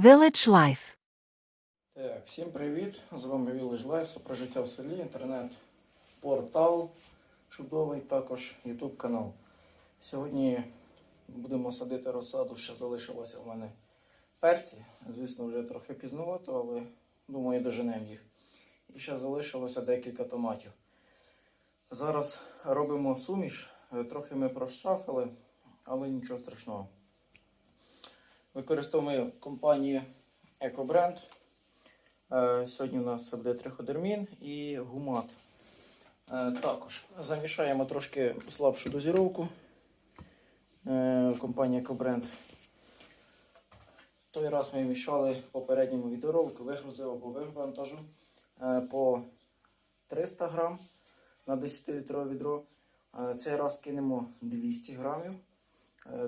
Village Life. Так, всім привіт! З вами Village Life, це про життя в селі, інтернет-портал, чудовий також YouTube канал. Сьогодні будемо садити розсаду, ще залишилося в мене перці. Звісно, вже трохи пізнувато, але думаю, доженемо їх. І ще залишилося декілька томатів. Зараз робимо суміш. Е, Трохи ми проштрафили, але нічого страшного. Використовуємо компанію EcoBrand. Е, Сьогодні у нас буде триходермін і гумат. Е, Також замішаємо трошки слабшу дозіровку. Е, Компанія EcoBrand. Той раз ми вмішали в попередньому відеоролику, вигрузив або вивантажу по 300 грам на 10-літрове відро. Цей раз кинемо 200 грамів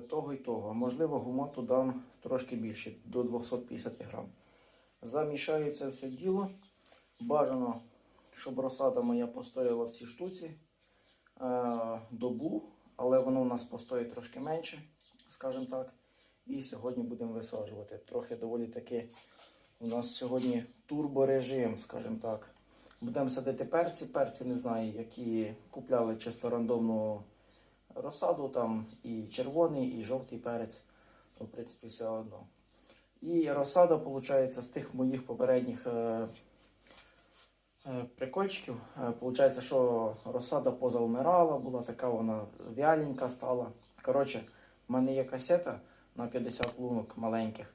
того і того. Можливо, гумату дам трошки більше, до 250 грам. Замішаю це все діло. Бажано, щоб розсада моя постояла в цій штуці е, добу, але воно у нас постоїть трошки менше, скажімо так. І сьогодні будемо висаджувати. Трохи доволі таки у нас сьогодні турборежим, скажімо так. Будемо садити перці. Перці не знаю, які купляли чисто рандомну розсаду, там і червоний, і жовтий перець. То, в принципі, все одно. І розсада, виходить, з тих моїх попередніх е, е, прикольчиків. Е, Получається, що розсада позавмирала, була така вона вяленька стала. Коротше, в мене є касета на 50 лунок маленьких.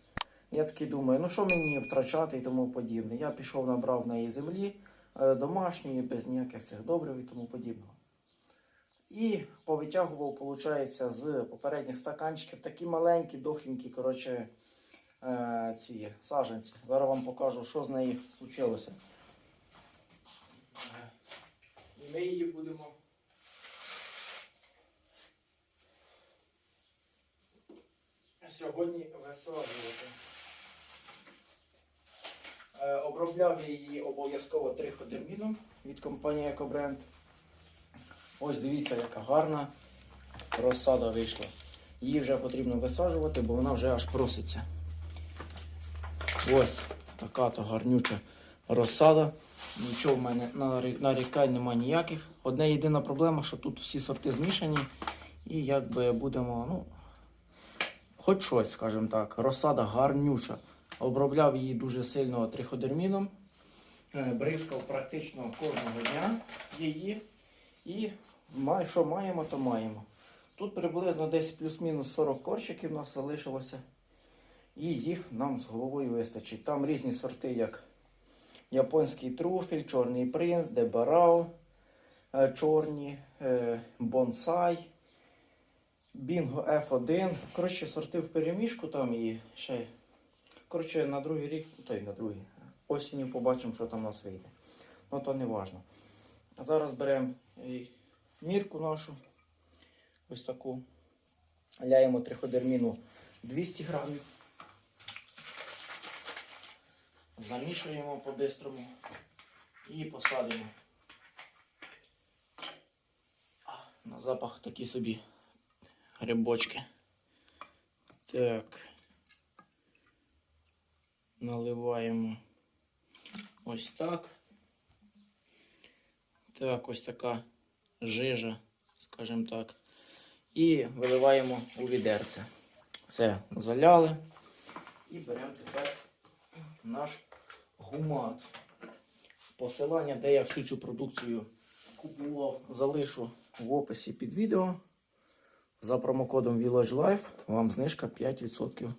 Я такий думаю, ну що мені втрачати і тому подібне. Я пішов, набрав в неї землі е, домашньої, без ніяких цих добрив і тому подібного. І повитягував, виходить, з попередніх стаканчиків такі маленькі, дохленькі, коротше, е, ці саженці. Зараз вам покажу, що з нею случилося. І ми її будемо. Сьогодні висаджувати. Е, Обробляв я її обов'язково триходерміном від компанії EcoBrand. Ось дивіться, яка гарна розсада вийшла. Її вже потрібно висаджувати, бо вона вже аж проситься. Ось така то гарнюча розсада. Нічого в мене нарі- нарікань немає ніяких. Одна єдина проблема, що тут всі сорти змішані. І якби будемо, ну, хоч щось, скажімо так. Розсада гарнюча. Обробляв її дуже сильно триходерміном. Е, Бризкав практично кожного дня її. І що маємо, то маємо. Тут приблизно десь плюс-мінус 40 корчиків у нас залишилося. І їх нам з головою вистачить. Там різні сорти, як японський труфель, чорний принц, дебарау, е, чорні, е, бонсай, бінго F1. Коротше, сорти в переміжку там і ще. Коротше, на другий рік, той на другий. Осінню побачимо, що там у нас вийде. Ну то не важно. А зараз беремо мірку нашу. Ось таку. Ляємо триходерміну 200 грамів. Замішуємо по-бистрому і посадимо. На запах такі собі грибочки. Так. Наливаємо ось так. Так, ось така жижа, скажімо так. І виливаємо у відерце. Все, заляли. І беремо тепер наш гумат. Посилання, де я всю цю продукцію купував, залишу в описі під відео. За промокодом Village Life вам знижка 5%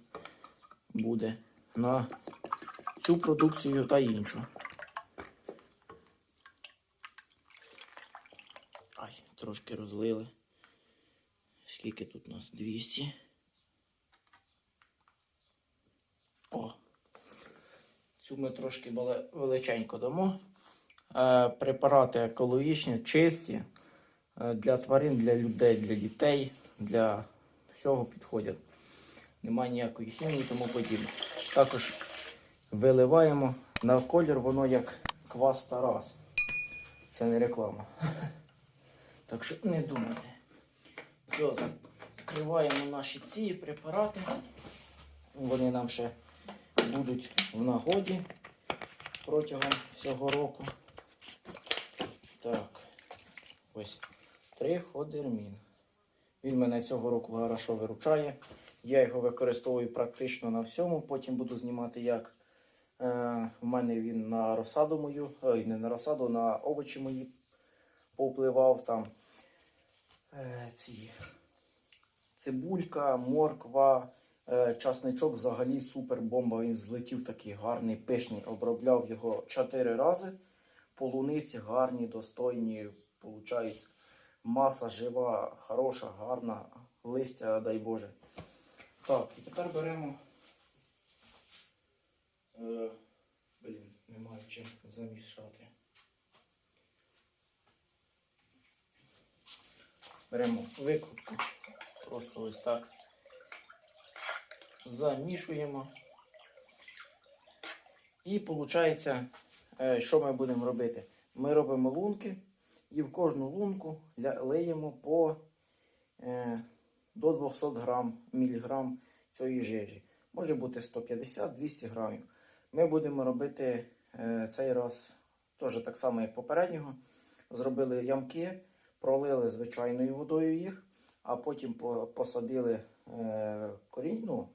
буде на цю продукцію та іншу. Трошки розлили. Скільки тут у нас? 200. О. Цю ми трошки величенько дамо. Е, препарати екологічні, чисті. е, Для тварин, для людей, для дітей, для всього підходять. Немає ніякої хімії тому подібне. Також виливаємо на колір, воно як квас Тарас. Це не реклама. Так що не думайте. Все, закриваємо наші ці препарати. Вони нам ще будуть в нагоді протягом всього року. Так, ось триходермін. Він мене цього року хорошо виручає. Я його використовую практично на всьому. Потім буду знімати, як е, в мене він на розсаду мою, ой, не на розсаду, на овочі мої повпливав там е, ці цибулька, морква, е, часничок взагалі супер бомба. Він злетів такий гарний, пишний. Обробляв його 4 рази. Полуниці гарні, достойні. Получається, маса жива, хороша, гарна, листя, дай Боже. Так, і тепер беремо. Е, блін, немає чим замішати. Беремо викрутку. Просто ось так. Замішуємо. І виходить, що ми будемо робити? Ми робимо лунки і в кожну лунку лиємо по е, до 200 грам, міліграм цієї жижі. Може бути 150-200 грамів. Ми будемо робити е, цей раз теж так само, як попереднього. Зробили ямки, пролили звичайною водою їх, а потім посадили е, корінь, ну,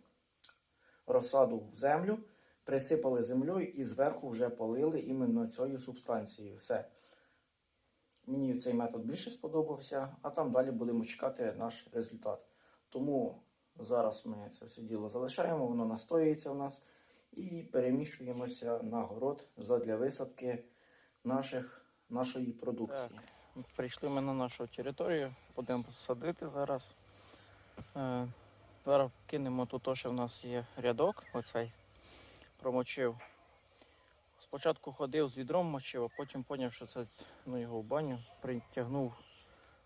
розсаду в землю, присипали землею і зверху вже полили іменно цією субстанцією. Все. Мені цей метод більше сподобався, а там далі будемо чекати наш результат. Тому зараз ми це все діло залишаємо, воно настоюється у нас і переміщуємося на город задля висадки наших, нашої продукції. Прийшли ми на нашу територію, будемо садити зараз. Е, Зараз кинемо тут, що в нас є рядок, оцей промочив. Спочатку ходив з відром мочив, а потім зрозумів, що це ну, його в баню. Притягнув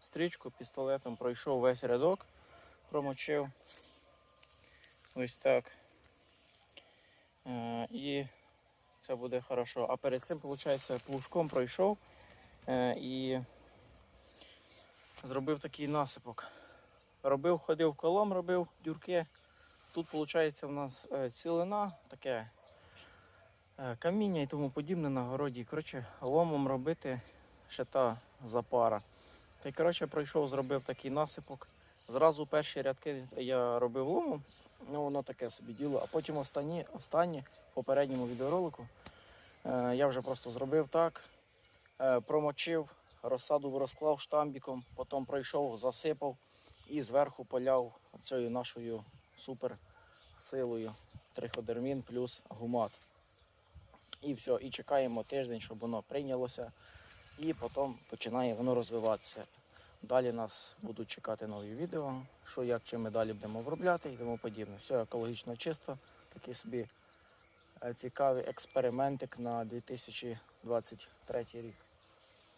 стрічку пістолетом, пройшов весь рядок, промочив. Ось так. Е, і це буде хорошо. А перед цим, виходить, плужком пройшов е, і зробив такий насипок. Робив, ходив колом, робив дюрки. Тут, виходить, у нас е, цілина, таке е, каміння і тому подібне на городі. Коротше, ломом робити ще та запара. Та й коротше пройшов, зробив такий насипок. Зразу перші рядки я робив ломом, ну воно таке собі діло. А потім останні, останні в попередньому відеоролику е, я вже просто зробив так, промочив, розсаду розклав штамбіком, потім пройшов, засипав і зверху поляв цією нашою супер силою триходермін плюс гумат. І все, і чекаємо тиждень, щоб воно прийнялося, і потім починає воно розвиватися. Далі нас будуть чекати нові відео, що як чим ми далі будемо обробляти і тому подібне. Все екологічно чисто, такий собі е, цікавий експериментик на 2023 рік.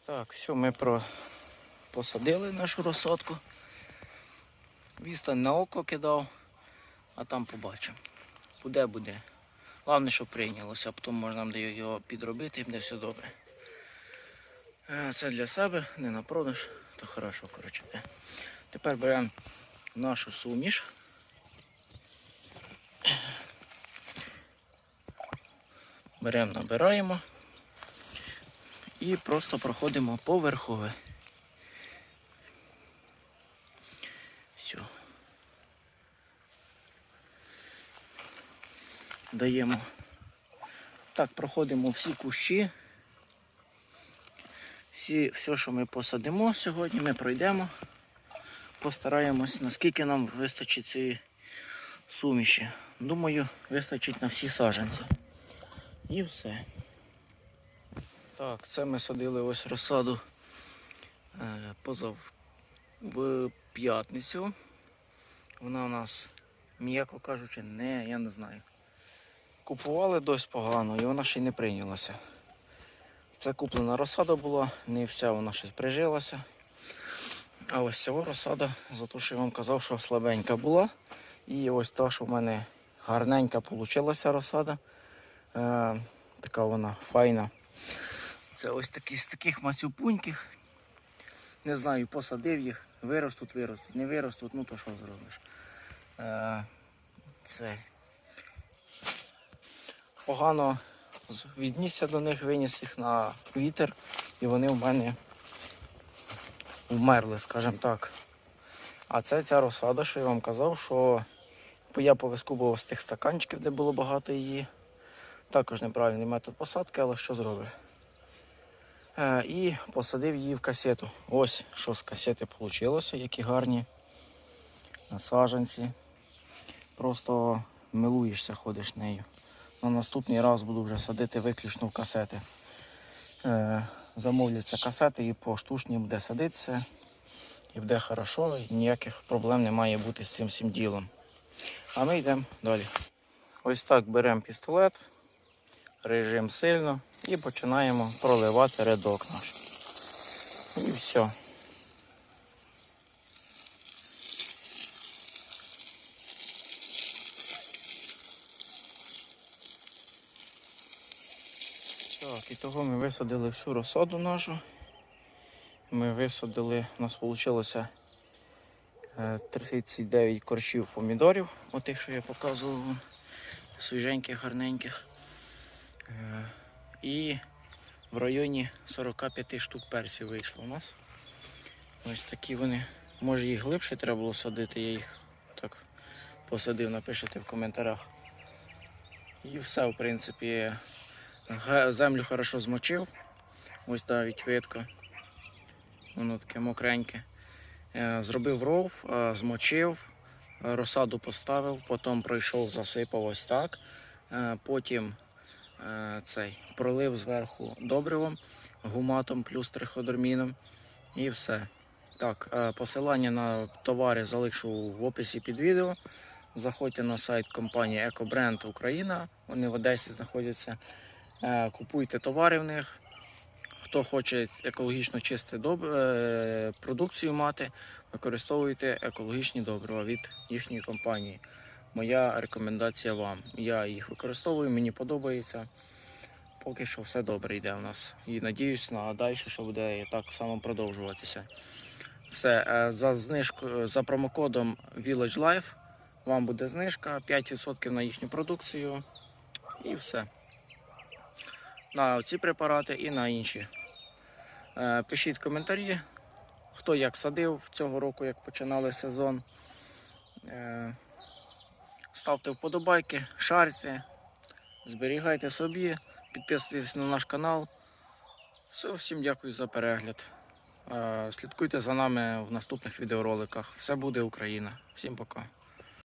Так, все, ми про... посадили нашу розсадку. Відстань на око кидав, а там побачимо. Буде, буде. Головне, щоб прийнялося, а потім можна його підробити і буде все добре. Е, Це для себе, не на продаж, то хорошо, коротше. Тепер беремо нашу суміш. Беремо, набираємо і просто проходимо поверхове. Все. Даємо. Так, проходимо всі кущі. Всі, все, що ми посадимо сьогодні, ми пройдемо. Постараємось, наскільки нам вистачить цієї суміші. Думаю, вистачить на всі саджанці. І все. Так, це ми садили ось розсаду е, позав в п'ятницю. Вона у нас, м'яко кажучи, не, я не знаю. Купували досить погано і вона ще й не прийнялася. Це куплена розсада була, не вся вона щось прижилася. А ось ця розсада, за те, що я вам казав, що слабенька була. І ось та, що в мене гарненька вийшла розсада. Е, така вона файна. Це ось такі з таких мацюпуньків. Не знаю, посадив їх, виростуть, виростуть, не виростуть, ну то що зробиш. Е, це погано віднісся до них, виніс їх на вітер, і вони в мене вмерли, скажімо так. А це ця розсада, що я вам казав, що я повискубував з тих стаканчиків, де було багато її. Також неправильний метод посадки, але що зробиш? Е, і посадив її в касету. Ось що з касети вийшло, які гарні насадженці. Просто милуєшся, ходиш нею. На наступний раз буду вже садити виключно в касети. Е, замовляться касети і по штучні буде садитися. І буде хорошо, і ніяких проблем не має бути з цим всім ділом. А ми йдемо далі. Ось так беремо пістолет, режим сильно і починаємо проливати рядок наш. І все. Так, і того ми висадили всю розсаду нашу. Ми висадили, у нас вийшло 39 корчів помідорів, отих, що я показував, свіженьких, гарненьких. І в районі 45 штук перців вийшло у нас. Ось такі вони. Може їх глибше треба було садити, я їх так посадив, напишите в коментарях. І все, в принципі, землю хорошо змочив. Ось навіть видко. Воно таке мокреньке. Е, Зробив ров, е, змочив, розсаду поставив, потім пройшов, засипав ось так. Е, Потім цей пролив зверху добривом, гуматом плюс триходорміном і все. Так, е, посилання на товари залишу в описі під відео. Заходьте на сайт компанії Екобренд Україна. Вони в Одесі знаходяться. Е, Купуйте товари в них. Хто хоче екологічно чисту е, продукцію мати, використовуйте екологічні добрива від їхньої компанії. Моя рекомендація вам. Я їх використовую, мені подобається. Поки що все добре йде у нас. І надіюсь на далі, що буде так само продовжуватися. Все, е, за знижкою, за промокодом Village Life вам буде знижка 5% на їхню продукцію. І все на ці препарати і на інші. Е, Пишіть коментарі, хто як садив цього року, як починали сезон. Ставте вподобайки, шарте, зберігайте собі, підписуйтесь на наш канал. Все, всім дякую за перегляд. Е, Слідкуйте за нами в наступних відеороликах. Все буде Україна. Всім пока.